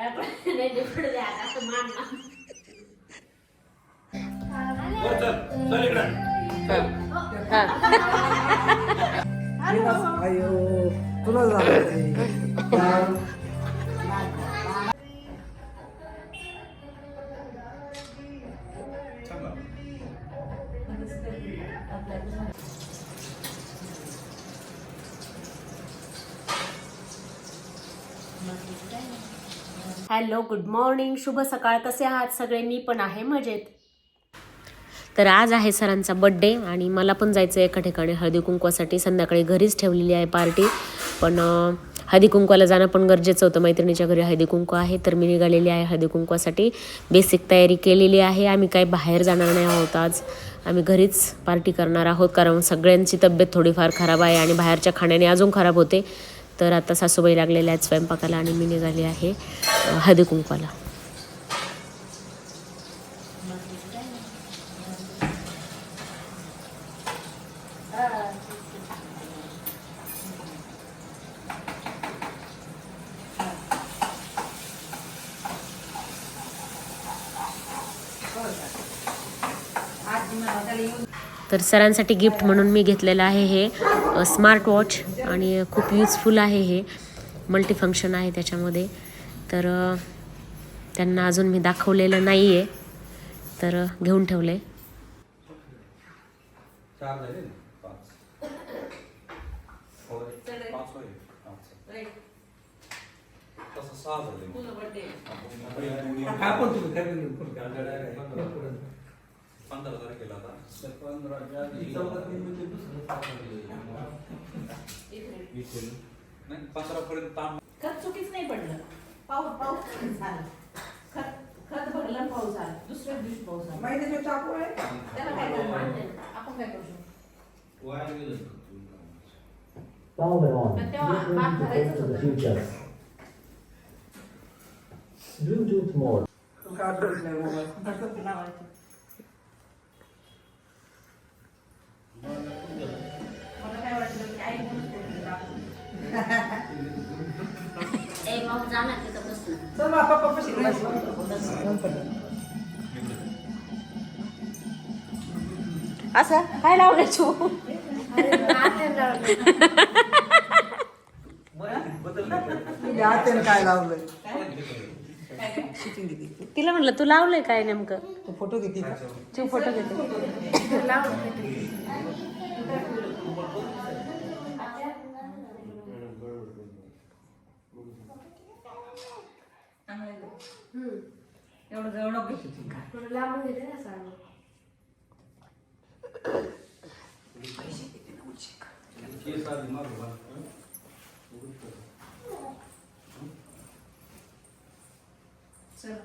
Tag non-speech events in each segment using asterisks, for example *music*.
*laughs* तुला *laughs* hello good morning शुभ सकाळ. कसे आहात? सगळे मी पण आहे मजेत? तर आज आहे सरांचा बड्डे आणि मला पण जायचं आहे एका ठिकाणी. हळदी कुंकवासाठी संध्याकाळी घरीच ठेवलेली आहे पार्टी पण हळदी कुंकवाला जाणं पण गरजेचं होतं. मैत्रिणीच्या घरी हळदी कुंकू आहे तर मी निघालेली आहे हळदी कुंकवासाठी. बेसिक तयारी केलेली आहे. आम्ही काही बाहेर जाणार नाही आहोत आज. आम्ही घरीच पार्टी करणार आहोत कारण सगळ्यांची तब्येत थोडीफार खराब आहे आणि बाहेरच्या खाण्याने अजून खराब होते. तर आता सासूबाई लागलेल्या आहेत स्वयंपाकाला आणि मी निघाली आहे अं, हळदी कुंकवाला. तर सरांसाठी गिफ्ट म्हणून मी घेतलेलं आहे हे स्मार्ट वॉच आणि खूप युजफुल आहे हे. मल्टीफंक्शन आहे त्याच्यामध्ये. तर त्यांना अजून मी दाखवलेलं नाही आहे तर घेऊन ठेवलं आहे चार काय पण तुम्ही काय पंधरा नाही पंधरा पर्यंत ताण खत चुकीच नाही पडलं. पाऊस पाऊस झाला. खत खत भरलं पाऊस झाला दुसऱ्या दिवशी पाऊस झाला महिन्याचे चाकू आहे? त्याला काय करणार? आपण काय करू शकतो? Follow it on. But there असं? काय लावलं तू? काय लावलंय? शिटिंग किती तिला म्हटलं तू लावलंय काय नेमकं? तू फोटो का तू फोटो घेते. एवढं जवळ नको घेशील का? केस आधी मागं घाल. चल.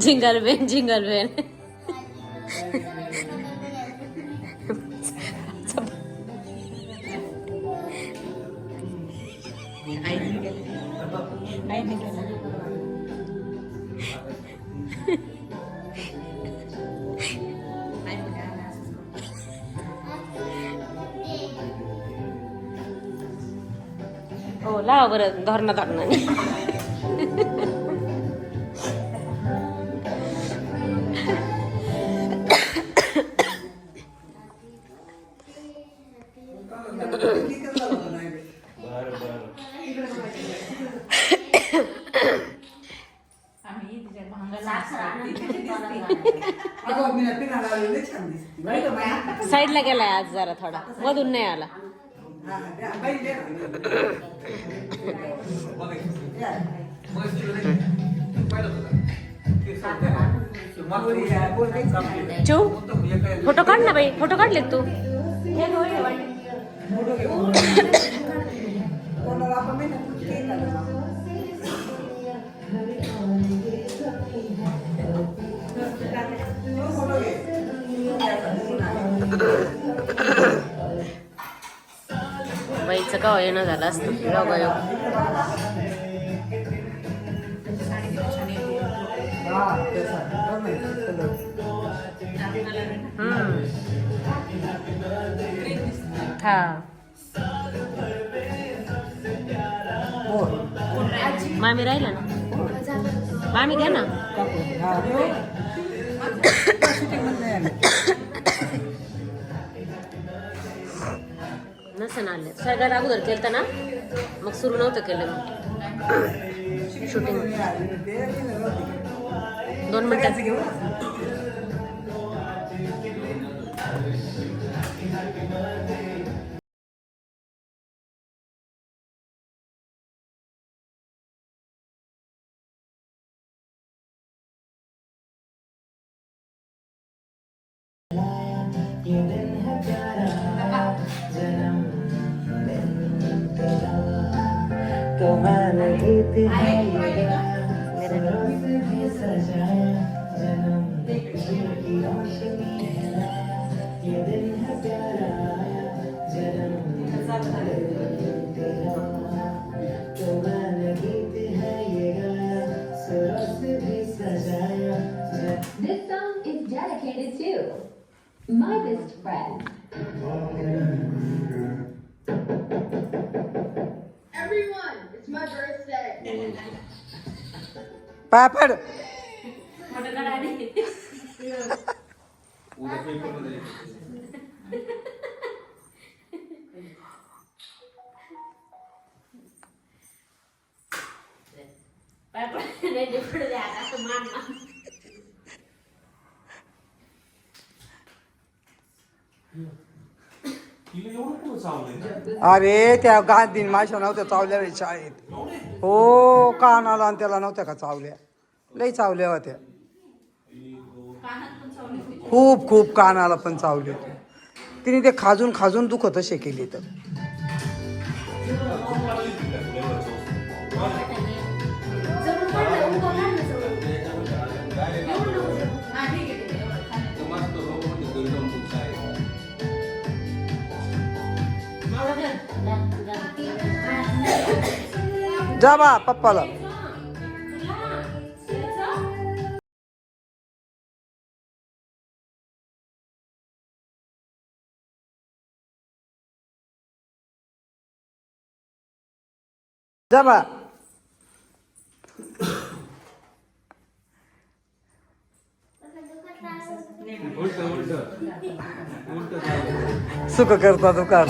जिंगल बेन जिंगल बेन गं, बाई, हात साईडला गेलाय आज जरा थोडा. मधून नाही आला. चू फोटो काढ ना बाई फोटो काढले तू केली का येणं झालं असतं? हा, हा. मामी राहिला ना? मामी घ्या ना. *coughs* सण आले. सगळ्यात अगोदर केलं ना? मग सुरू नव्हतं केलं शूटिंग दोन मिनटाचं घेऊ This song is dedicated to my best friend. Everyone, it's my birthday. पाय उद्या कुठं चावलंय? अरे त्या गांधीन माशा नव्हत्या चावल्या शाळेत. हो कानाला आणि त्याला नव्हत्या का चावल्या? लई चावल्या होत्या. खूप खूप कानाला पण चावले होते. तिने ते खाजून खाजून दुखत असे केली तर. जा बा पप्पाला. जा बा उलट उलट उलट चाललंय. सुख करता दुकान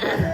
Yeah. *laughs*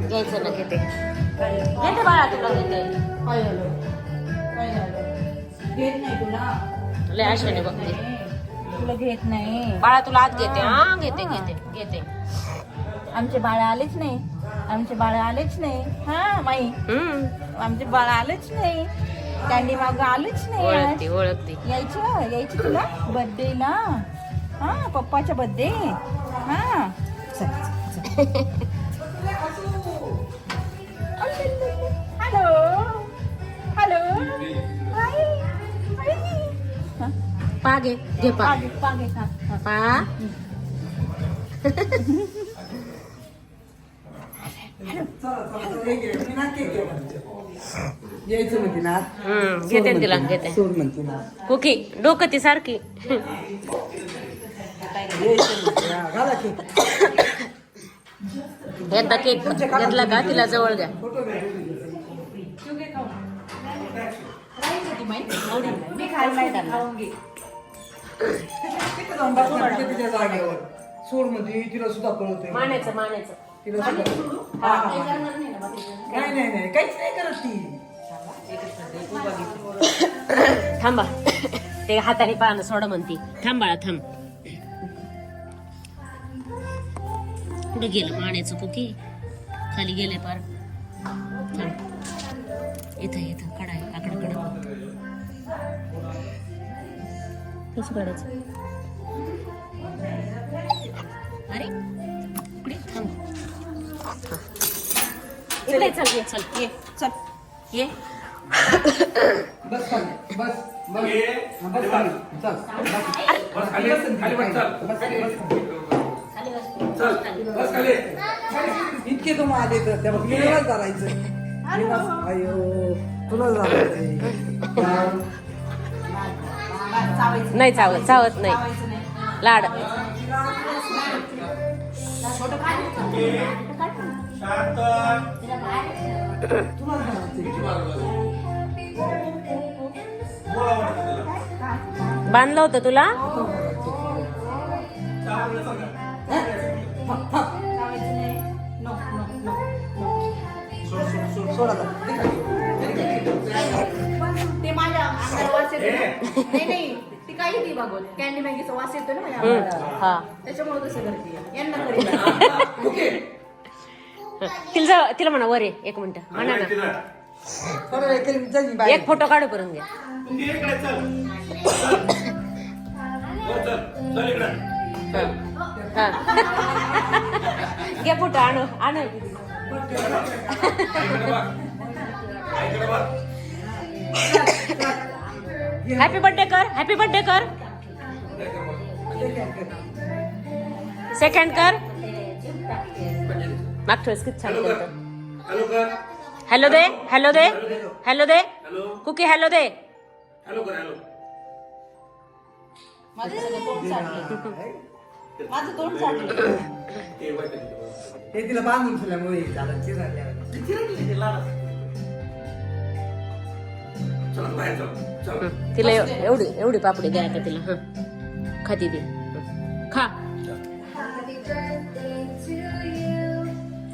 घ्यायचं ना घेते घेते बाळा तुला घेते घेत नाही तुला लय आशाने बघते. तुला घेत नाही. बाळा तुला आत घेते हा घेते घेते घेते. आमचे बाळ आलेच नाही. आमचे बाळ आलेच नाही. हा माई. आमचे बाळ आलेच नाही. कॅन्डी माग आलेच नाही आज. ओळखते ओळखते. यायचं यायची तुला? बर्थडेला हा पप्पाच्या बर्थडे हा. चल, चल, चल. Hello hello hi hi. हा, पा घे पा. पागे पागे हा, हा. पा. यायचं म्हणते ना? हम्म घेते ना तिला घेते. सोड म्हणते ना. कुकी डोकं ती सारखी. यायचं म्हणते ना. घाला की एकदा केक घेतला का? तिला जवळ. तिथं जाऊन तिच्या जागेवर सोड म्हणते तिला सुद्धा कळत मानायचं मानायचं तिला सुद्धा हा, हा, हा. नाही नाही नाही काहीच नाही करत ती. थांबा. ते हाताने पानं सोड म्हणती. थांब थांब. कुठे गेलं माण्याचं कुकी. खाली गेले पार. थांब. इथं इथं कडा आहे आकडे कडा कसं काढायचं? अरे इकडे थांब. इकडे चल ये चल ये. चल. ये. बस खाली बस बस. हा, बस खाली. चल बस खाली. बस खाली बस चल. बस खाली बस इतके तुम्ही आले तर त्या बघ तुला धरायचं अयो धरायचं नाही चावत चावत नाही. लाड. बांधलं होतं तुला. ते माझ्या अंगाला वास येतो नाही नाही ती काय ती बघत कॅन्डी मॅगीचा वास येतो ना माझ्या हम्म, अंगाला हा त्याच्यामुळे तसं करते यांना तरी तिला जाऊ तिला म्हणा वर ये एक मिनिट. म्हणा ना. एक फोटो काढू करून घ्या हा. घे फोटो आणू आणू. हॅपी बर्थडे कर हॅपी बर्थडे कर. सेकंड कर. मागच्या वेळेस किती छान केलं हॅलो दे हॅलो दे हॅलो दे कुकी हॅलो दे माझं तोंड चाटलं. हे तिला बांधून ठेवल्यामुळे हे झालं चिरडल्यावर. हं, तिला एव- एवढी एवढी पापडी द्या आता तिला. हं. खाती दे हं. खा. Happy birthday to you.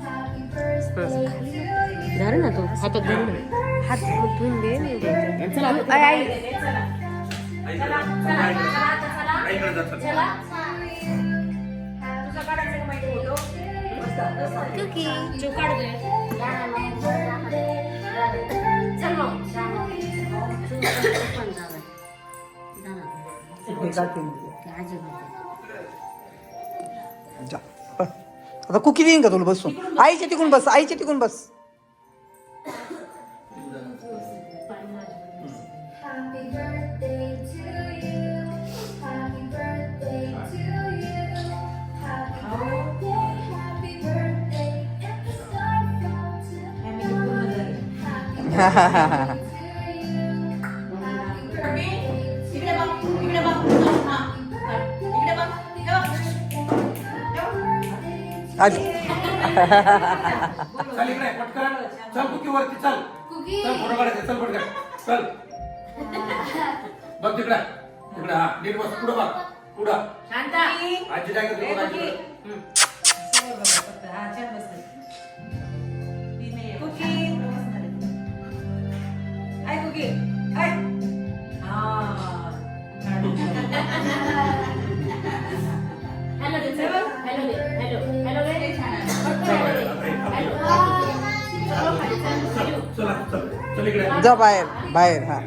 Happy birthday to. धर ना तू. हातात धर ना हात ठेवून दे चला आई आई. मी. जा. आता कुकी देईन का तुला बसून? आईच्या तिकून बस आईच्या तिकून बस. बघ तिकडे तिकडे हा नीट बस पुढं बघ पुढं आजी काय करते हा. हॅलो जा बाहेर बाहेर हा.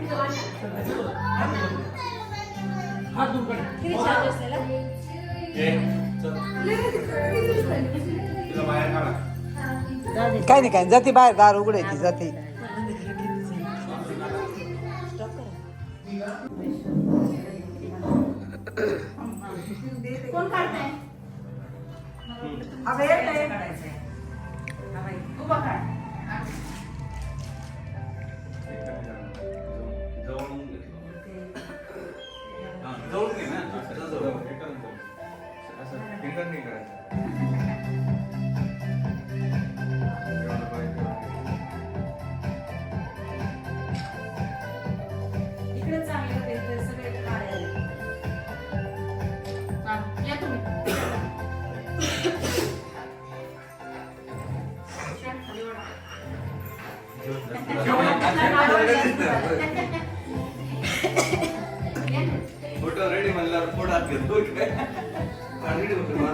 काही नाही काय जाती बाहेर दार उघडायची जाती कोण काढताय? हा. उभा काढ. रेडी म्हणल्यावर फोटो हात घेतो काय रेडी होतो मला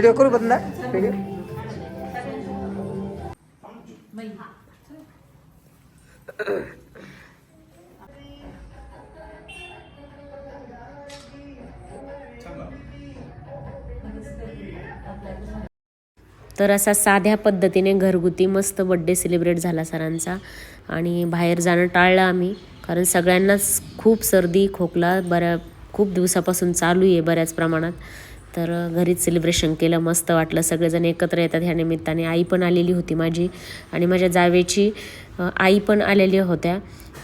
व्हिडिओ करू बंद तर असा साध्या पद्धतीने घरगुती मस्त बड्डे सेलिब्रेट झाला सरांचा. आणि बाहेर जाणं टाळलं आम्ही. कारण सगळ्यांनाच खूप सर्दी खोकला बऱ्या खूप दिवसापासून चालू आहे बऱ्याच प्रमाणात. तर घरीच सेलिब्रेशन केलं मस्त वाटलं. सगळेजण एकत्र येतात ह्या निमित्ताने. आई पण आलेली होती माझी आणि माझ्या जावेची आई पण आलेल्या होत्या.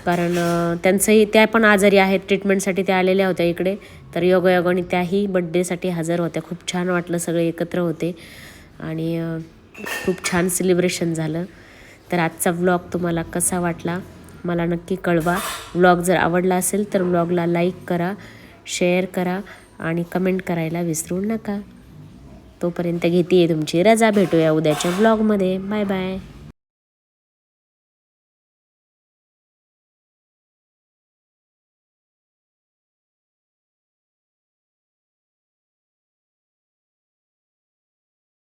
कारण त्यांचंही त्या पण आजारी आहेत. ट्रीटमेंटसाठी त्या आलेल्या होत्या इकडे. तर योगायोगाने त्याही बड्डेसाठी हजर होत्या. खूप छान वाटलं सगळे एकत्र होते. आणि खूप छान सेलिब्रेशन झालं. तर आजचा व्लॉग तुम्हाला कसा वाटला? मला नक्की कळवा. व्लॉग जर आवडला असेल तर व्लॉगला लाईक करा शेअर करा. आणि कमेंट करायला विसरू नका. तोपर्यंत घेते तुमची रजा. भेटूया उद्याच्या ब्लॉगमध्ये बाय बाय